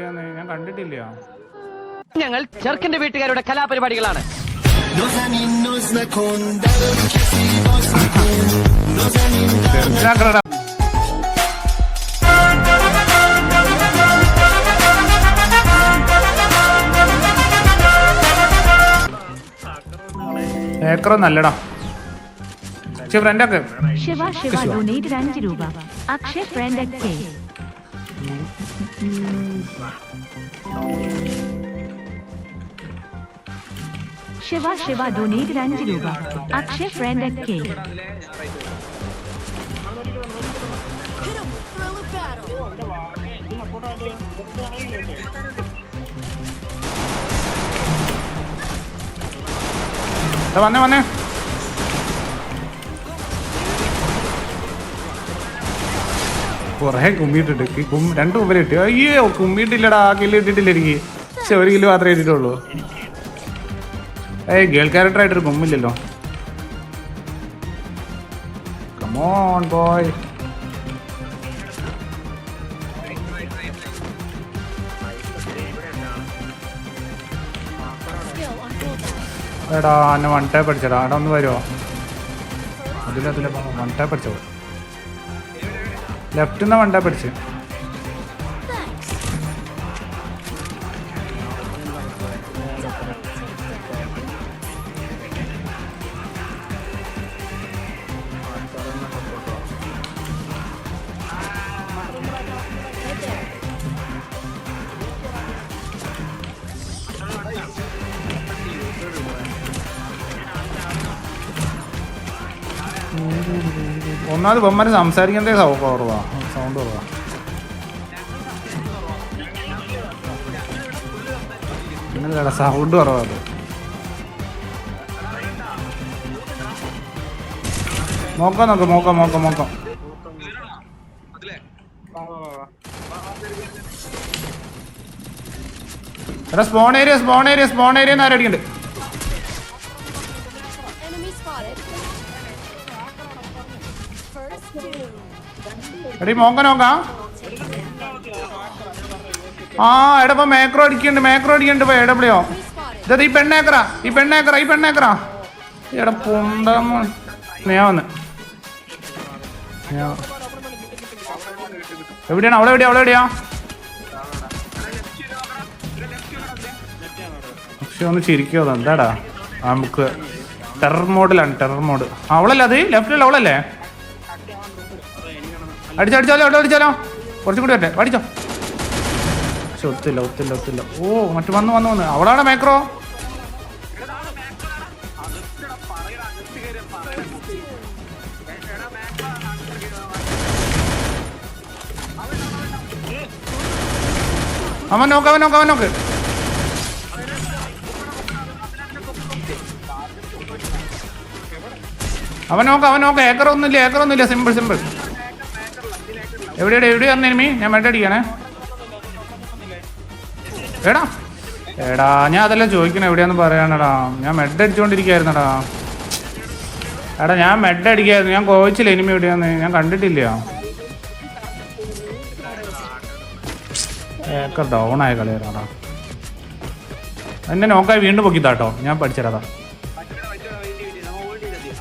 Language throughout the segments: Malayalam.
എവിടെയാന്ന് ഞാൻ കണ്ടിട്ടില്ല. ഞങ്ങൾ ചെറുക്കന്റെ വീട്ടുകാരുടെ കലാപരിപാടികളാണ്. പക്ഷെ ഫ്രണ്ടൊക്കെ ശിവ ശിവ ഡൊനേറ്റ് അഞ്ച് രൂപ. അക്ഷയ് ഫ്രണ്ട് ശിവ ശിവ ഡൊനേറ്റ് അഞ്ച് രൂപ. അക്ഷയ ഫ്രണ്ട് അറ്റ് കെ ദാ വന്നേ വന്നേ. കുറേ കുമ്മിയിട്ടുണ്ട് ഈ കും രണ്ട് കുമ്പിൽ കിട്ടി അയ്യോ കുമ്മിയിട്ടില്ലടാ കില്ല് ഇട്ടിട്ടില്ല എനിക്ക്. പക്ഷെ ഒരു കില്ല് മാത്രമേ ഇട്ടിട്ടുള്ളൂ. ഏയ് ഗേൾ ക്യാരക്ടർ ആയിട്ടൊരു കുമ്മില്ലല്ലോ കമോൺ ബോയ് എടാ എന്നെ വൺ ടാപ്പ് അടിച്ചടാ. എടാ ഒന്ന് വരുമോ അതിലതിലെ വൺ ടാപ്പ് അടിച്ചോ? ലെഫ്റ്റ് നിന്ന് വണ്ട ടാപ്പ് ഒന്നാമത് ബൊമ്മന് സംസാരിക്കേണ്ട സൗ കുറവാ. സൗണ്ട് കുറവാ. പിന്നല്ലടാ സൗണ്ട് കുറവാ നോക്കാം നോക്കാം നോക്കാം നോക്കാം നോക്കാം എടാ spawn area spawn area spawn area എന്ന് എടീ മോങ്ക നോക്ക ആ എടപ്പ മേക്രോ അടിക്കുന്നുണ്ട് മേക്രോ അടിക്കുന്നുണ്ട് പോയി എടപ്പിളിയോ ഇതത് ഇതാ ഈ പെണ്ണേക്കറാ ഈ പെണ്ണേക്കറാ ഈ പെണ്ണേക്കറാ. എടാ പൊണ്ടമ്മ എവിടെയാണ്? അവിടെ എവിടെയാ? അവിടെ എവിടെയാ? പക്ഷെ ഒന്ന് ചിരിക്കോ എന്താടാ? നമുക്ക് ടെറർ മോഡിലാണ് ടെറർ മോഡ്. അവളല്ലേ അത്? ലെഫ്റ്റിലുള്ള അവളല്ലേ? അടിച്ചോ അടിച്ചാലോ അവിടെ അടിച്ചാലോ കുറച്ചും കൂടി വരട്ടെ. അടിച്ചോ. പക്ഷെ ഒത്തില്ല ഒത്തില്ല ഒത്തില്ല. ഓ മറ്റു വന്ന് വന്ന് വന്ന്. അവളാണ് മേക്രോ? അവൻ നോക്ക് അവൻ നോക്ക് അവൻ നോക്ക്. അവൻ നോക്ക് അവൻ നോക്ക്. ഏക്കറൊന്നുമില്ല ഏക്കറൊന്നുമില്ല സിമ്പിൾ സിമ്പിൾ എവിടെയാണ് എവിടെയാണ് എനിമി ഞാൻ മെഡ് അടിക്കണേ. എടാ. എടാ ഞാൻ അതെല്ലാം ചോദിക്കണേ എവിടെയാന്ന് പറയാനടാ. ഞാൻ മെഡ് അടിച്ചുകൊണ്ടിരിക്കുകയായിരുന്നടാ എടാ ഞാൻ മെഡ് അടിക്കായിരുന്നു. ഞാൻ കോച്ചില്ല എനിമി എവിടെയാന്ന്. ഞാൻ കണ്ടിട്ടില്ല. ഏക്കർ ഡൗൺ ആയ കളിയാടാ എന്നെ നോക്കായി വീണ്ടും പൊക്കിത്താട്ടോ ഞാൻ പഠിച്ചിടാ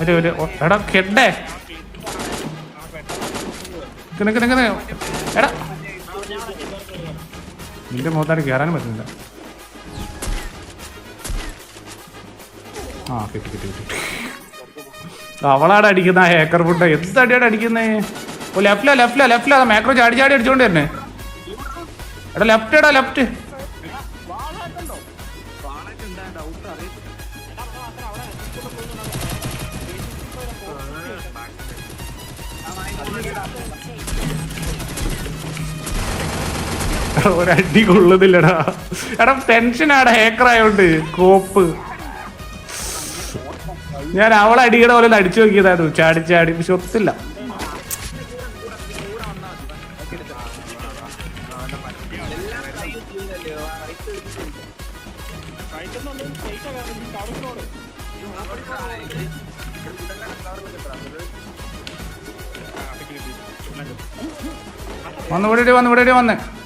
ഒരു ഒരു എടാ കെഡേ നിക്ക് നിക്ക് നിക്ക്. എടാ. നിന്റെ മുഖത്തായിട്ട് കയറാനും പറ്റുന്നില്ല. ആ കിട്ടി കിട്ടി കിട്ടി. അവളാടെ അടിക്കുന്ന ഹേക്കർ ഫുഡ് എന്ത് അടിയാണ് അടിക്കുന്നേ? ഓ ലെഫ്റ്റിലാ ലെഫ്റ്റിലാ ലെഫ്റ്റിലാ മാക്രോ ചാടി ചാടി അടിച്ചോണ്ട് തന്നെ എടാ ലെഫ്റ്റ് എടാ ലെഫ്റ്റ് ഒരടി കൊള്ളുന്നില്ലടാ എടാ ടെൻഷനാടാ ഹേക്കർ ആയോണ്ട് കോപ്പ്. ഞാൻ അവളെ അടിയുടെ പോലെ അടിച്ചു നോക്കിയതായിരുന്നു. ചാടി ചാടി. പക്ഷെ ഒത്തില്ല. വന്നു ഇവിടെ വന്ന് ഇവിടെ വന്ന്.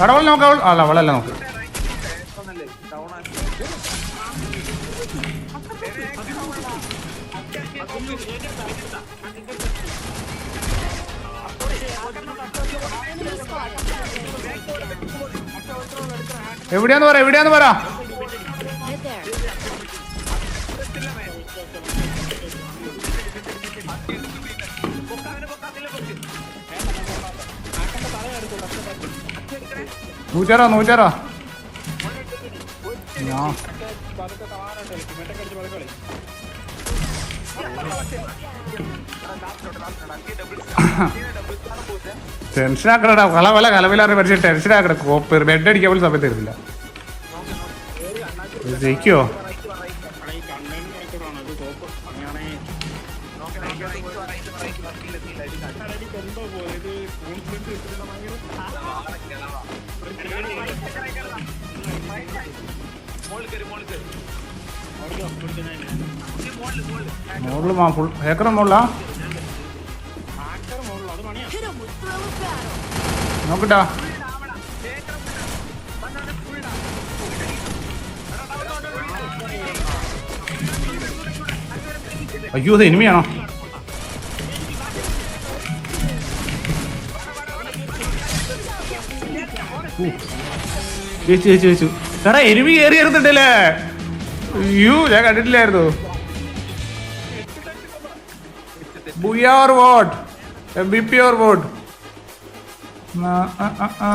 കടവൾ നോക്ക് അവൾ അല്ല അവളല്ല നോക്ക്. എവിടെയാന്ന് പറ എവിടെയാന്ന് പറ നൂറ്റാറോ നൂറ്റാറോ. ടെൻഷൻ ആക്കണടാ കള വല കലവിലാറി പക്ഷേ ടെൻഷൻ ആക്കട കോപ്പ് ബെഡ് അടിക്കാൻ പോലും സമയത്ത് തരുന്നില്ല. ഇത് ജയിക്കുവോ മുകളിൽ മാ ഫുൾ ഹേക്കർ മുകളിലാ. നോക്കട്ടാ. അയ്യോ അത് എനിമിയാണോ? ചേച്ചു ചേച്ചു ചേച്ചു എടാ എനിമി കയറി എടുത്തിട്ടില്ലേ അയ്യോ ഞാൻ കണ്ടിട്ടില്ലായിരുന്നു. ബുയാർ vote M B P or vote ആ, ആ, ആ.